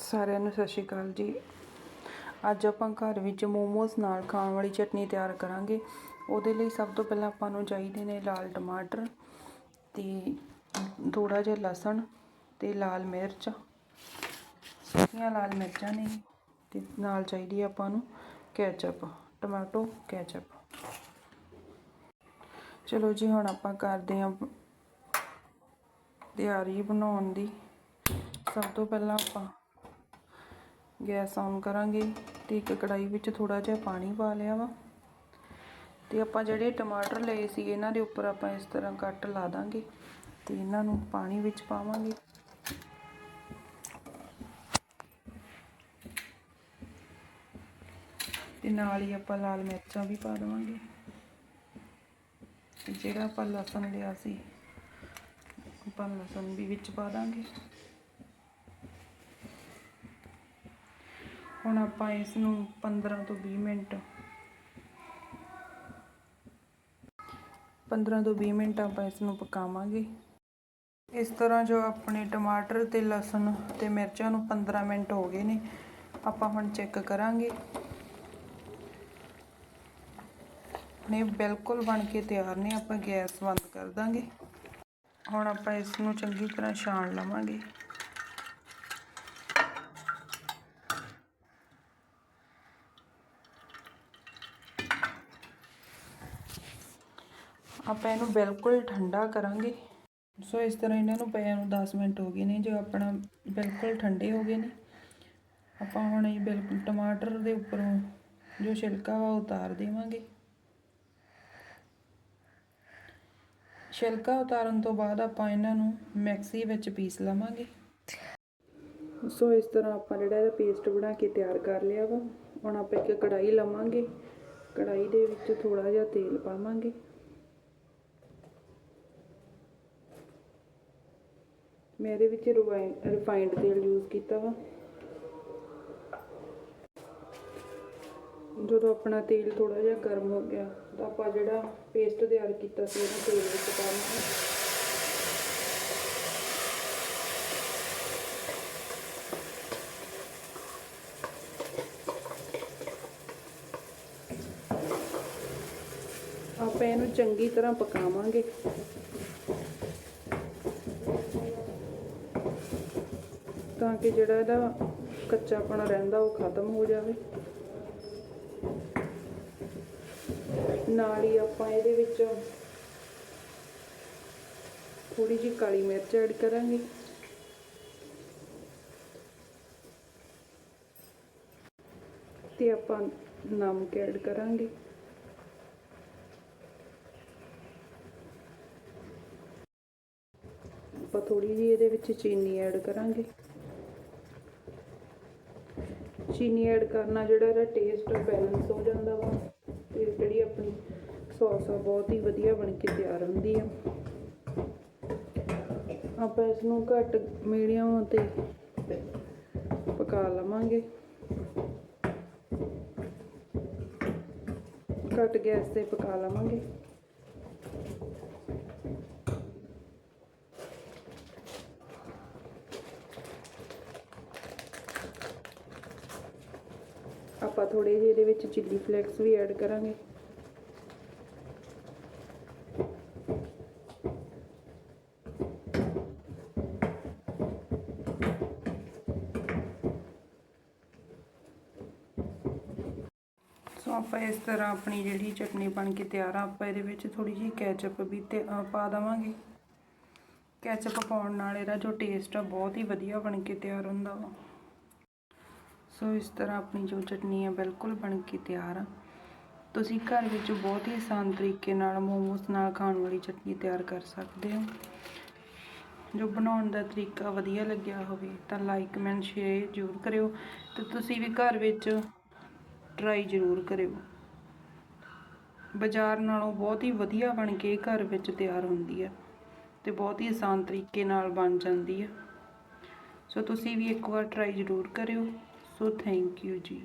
ਸਾਰਿਆਂ ਨੂੰ ਸਤਿ ਸ਼੍ਰੀ ਅਕਾਲ ਜੀ। ਅੱਜ ਆਪਾਂ ਘਰ ਵਿੱਚ ਮੋਮੋਸ ਨਾਲ ਖਾਣ ਵਾਲੀ ਚਟਨੀ ਤਿਆਰ ਕਰਾਂਗੇ। ਉਹਦੇ ਲਈ ਸਭ ਤੋਂ ਪਹਿਲਾਂ ਆਪਾਂ ਨੂੰ ਚਾਹੀਦੇ ਨੇ ਲਾਲ ਟਮਾਟਰ ਤੇ ਥੋੜਾ ਜਿਹਾ ਲਸਣ ਤੇ ਲਾਲ ਮਿਰਚ। ਸੁੱਕੀਆਂ ਲਾਲ ਮਿਰਚਾਂ ਨੇ ਤੇ ਨਾਲ ਚਾਹੀਦੀ ਆ ਆਪਾਂ ਨੂੰ ਕੈਚਅਪ ਟਮਾਟੋ ਕੈਚਅਪ ਚਲੋ ਜੀ, ਹੁਣ ਆਪਾਂ ਕਰਦੇ ਹਾਂ ਤਿਆਰੀ ਬਣਾਉਣ ਦੀ। ਸਭ ਤੋਂ ਪਹਿਲਾਂ ਆਪਾਂ ਗੈਸ ਔਨ ਕਰਾਂਗੇ ਤੇ ਇੱਕ ਕੜਾਈ ਵਿੱਚ ਥੋੜਾ ਜਿਹਾ ਪਾਣੀ ਪਾ ਲਿਆ ਵਾ। ਤੇ ਆਪਾਂ ਜਿਹੜੇ ਟਮਾਟਰ ਲਏ ਸੀ, ਇਹਨਾਂ ਦੇ ਉੱਪਰ ਆਪਾਂ ਇਸ ਤਰ੍ਹਾਂ ਕੱਟ ਲਾ ਦਾਂਗੇ ਤੇ ਇਹਨਾਂ ਨੂੰ ਪਾਣੀ ਵਿੱਚ ਪਾਵਾਂਗੇ। ਤੇ ਨਾਲ ਹੀ ਆਪਾਂ ਲਾਲ ਮਿਰਚਾਂ ਵੀ ਪਾ ਦੇਵਾਂਗੇ। ਜਿਹੜਾ ਆਪਾਂ ਲਸਣ ਲਿਆ ਸੀ, ਆਪਾਂ ਲਸਣ ਵੀ ਵਿੱਚ ਪਾ ਦਾਂਗੇ। ਹੁਣ ਆਪਾਂ ਇਸ ਨੂੰ 15 ਤੋਂ 20 ਮਿੰਟ। 15 ਤੋਂ 20 ਮਿੰਟ ਆਪਾਂ ਇਸ ਨੂੰ ਪਕਾਵਾਂਗੇ। ਇਸ ਤਰ੍ਹਾਂ ਜੋ ਆਪਣੇ ਟਮਾਟਰ ਤੇ ਲਸਣ ਤੇ ਮਿਰਚਾਂ ਨੂੰ 15 ਮਿੰਟ ਹੋ ਗਏ ਨੇ, ਆਪਾਂ ਹੁਣ ਚੈੱਕ ਕਰਾਂਗੇ। ਨੇ ਬਿਲਕੁਲ ਬਣ ਕੇ ਤਿਆਰ ਨੇ, ਆਪਾਂ ਗੈਸ ਬੰਦ ਕਰ ਦਾਂਗੇ। ਹੁਣ ਆਪਾਂ ਇਸ ਨੂੰ ਚੰਗੀ ਤਰ੍ਹਾਂ ਛਾਣ ਲਵਾਂਗੇ। ਆਪਾਂ ਇਹਨੂੰ ਬਿਲਕੁਲ ਠੰਡਾ ਕਰਾਂਗੇ। ਸੋ ਇਸ ਤਰ੍ਹਾਂ ਇਹਨਾਂ ਨੂੰ ਪਿਆ ਨੂੰ 10 ਮਿੰਟ ਹੋ ਗਏ ਨੇ, ਜੋ ਆਪਣਾ ਬਿਲਕੁਲ ਠੰਡੇ ਹੋ ਗਏ ਨੇ। ਆਪਾਂ ਹੁਣ ਇਹ ਬਿਲਕੁਲ ਟਮਾਟਰ ਦੇ ਉੱਪਰੋਂ ਜੋ ਛਿਲਕਾ ਵਾ ਉਤਾਰ ਦੇਵਾਂਗੇ। ਛਿਲਕਾ ਉਤਾਰਨ ਤੋਂ ਬਾਅਦ ਆਪਾਂ ਇਹਨਾਂ ਨੂੰ ਮਿਕਸੀ ਵਿੱਚ ਪੀਸ ਲਵਾਂਗੇ। ਸੋ ਇਸ ਤਰ੍ਹਾਂ ਆਪਾਂ ਜਿਹੜਾ ਇਹਦਾ ਪੇਸਟ ਬਣਾ ਕੇ ਤਿਆਰ ਕਰ ਲਿਆ ਵਾ, ਹੁਣ ਆਪਾਂ ਇੱਕ ਕੜਾਈ ਲਵਾਂਗੇ। ਕੜਾਈ ਦੇ ਵਿੱਚ ਥੋੜਾ ਜਿਹਾ ਤੇਲ ਪਾਵਾਂਗੇ। ਮੈਂ ਇਹਦੇ ਵਿੱਚ ਰਿਫਾਈਨਡ ਤੇਲ ਯੂਜ਼ ਕੀਤਾ ਵਾ। ਜਦੋਂ ਆਪਣਾ ਤੇਲ ਥੋੜਾ ਜਿਹਾ ਗਰਮ ਹੋ ਗਿਆ, ਤਾਂ ਆਪਾਂ ਜਿਹੜਾ ਪੇਸਟ ਤਿਆਰ ਕੀਤਾ ਸੀ ਉਹਨੂੰ ਤੇਲ ਵਿੱਚ ਪਾਵਾਂਗੇ। ਆਪਾਂ ਇਹਨੂੰ ਚੰਗੀ ਤਰ੍ਹਾਂ ਪਕਾਵਾਂਗੇ। ਤਾਂ ਕਿ ਜਿਹੜਾ ਇਹਦਾ ਕੱਚਾਪਣ ਰਹਿੰਦਾ, ਉਹ ਖਤਮ ਹੋ ਜਾਵੇ। ਨਾਲ ਹੀ ਆਪਾਂ ਇਹਦੇ ਵਿੱਚ ਥੋੜੀ ਜਿਹੀ ਕਾਲੀ ਮਿਰਚ ਐਡ ਕਰਾਂਗੇ। ਤੇ ਆਪਾਂ ਨਮਕ ਐਡ ਕਰਾਂਗੇ। ਆਪਾਂ ਥੋੜੀ ਜਿਹੀ ਇਹਦੇ ਵਿੱਚ ਚੀਨੀ ਐਡ ਕਰਾਂਗੇ। ਚੀਨੀ ਐਡ ਕਰਨਾ, ਜਿਹੜਾ ਇਹਦਾ ਟੇਸਟ ਬੈਲੈਂਸ ਹੋ ਜਾਂਦਾ ਵਾ, ਤੇ ਜਿਹੜੀ ਆਪਣੀ ਸੌਸ ਆ, ਬਹੁਤ ਹੀ ਵਧੀਆ ਬਣ ਕੇ ਤਿਆਰ ਹੁੰਦੀ ਆ। ਆਪਾਂ ਇਸ ਨੂੰ ਘੱਟ ਮੀਡੀਅਮ ਤੇ ਪਕਾ ਲਵਾਂਗੇ। ਘੱਟ ਗੈਸ ਤੇ ਪਕਾ ਲਵਾਂਗੇ। ਆਪਾਂ ਥੋੜੇ ਜਿਹੇ ਇਹਦੇ ਵਿੱਚ ਚਿੱਲੀ ਫਲੇਕਸ ਵੀ ਐਡ ਕਰਾਂਗੇ। ਸੋ ਆਪਾਂ ਇਸ ਤਰ੍ਹਾਂ ਆਪਣੀ ਜਿਹੜੀ ਚਟਨੀ ਬਣ ਕੇ ਤਿਆਰ ਆ, ਆਪਾਂ ਇਹਦੇ ਵਿੱਚ ਥੋੜੀ ਜਿਹੀ ਕੈਚਅਪ ਵੀ ਤੇ ਪਾ ਦਵਾਂਗੇ। ਕੈਚਅਪ ਪਾਉਣ ਨਾਲ ਇਹਦਾ ਜੋ ਟੇਸਟ ਆ ਬਹੁਤ ਹੀ ਵਧੀਆ ਬਣ ਕੇ ਤਿਆਰ ਹੁੰਦਾ ਵਾ। ਸੋ ਇਸ ਤਰ੍ਹਾਂ ਆਪਣੀ ਜੋ ਚਟਨੀ ਹੈ ਬਿਲਕੁਲ ਬਣ ਕੇ ਤਿਆਰ ਆ। ਤੁਸੀਂ ਘਰ ਵਿੱਚ ਬਹੁਤ ਹੀ ਆਸਾਨ ਤਰੀਕੇ ਨਾਲ ਮੋਮੋਸ ਨਾਲ ਖਾਣ ਵਾਲੀ ਚਟਨੀ ਤਿਆਰ ਕਰ ਸਕਦੇ ਹੋ। ਜੋ ਬਣਾਉਣ ਦਾ ਤਰੀਕਾ ਵਧੀਆ ਲੱਗਿਆ ਹੋਵੇ ਤਾਂ ਲਾਈਕ ਕਮੈਂਟ ਸ਼ੇਅਰ ਜ਼ਰੂਰ ਕਰਿਓ ਤੇ ਤੁਸੀਂ ਵੀ ਘਰ ਵਿੱਚ ਟਰਾਈ ਜ਼ਰੂਰ ਕਰਿਓ। ਬਾਜ਼ਾਰ ਨਾਲੋਂ ਬਹੁਤ ਹੀ ਵਧੀਆ ਬਣ ਕੇ ਘਰ ਵਿੱਚ ਤਿਆਰ ਹੁੰਦੀ ਹੈ ਤੇ ਬਹੁਤ ਹੀ ਆਸਾਨ ਤਰੀਕੇ ਨਾਲ ਬਣ ਜਾਂਦੀ ਹੈ ਸੋ ਤੁਸੀਂ ਵੀ ਇੱਕ ਵਾਰ ਟਰਾਈ ਜ਼ਰੂਰ ਕਰਿਓ। ਸੋ ਥੈਂਕ ਯੂ ਜੀ।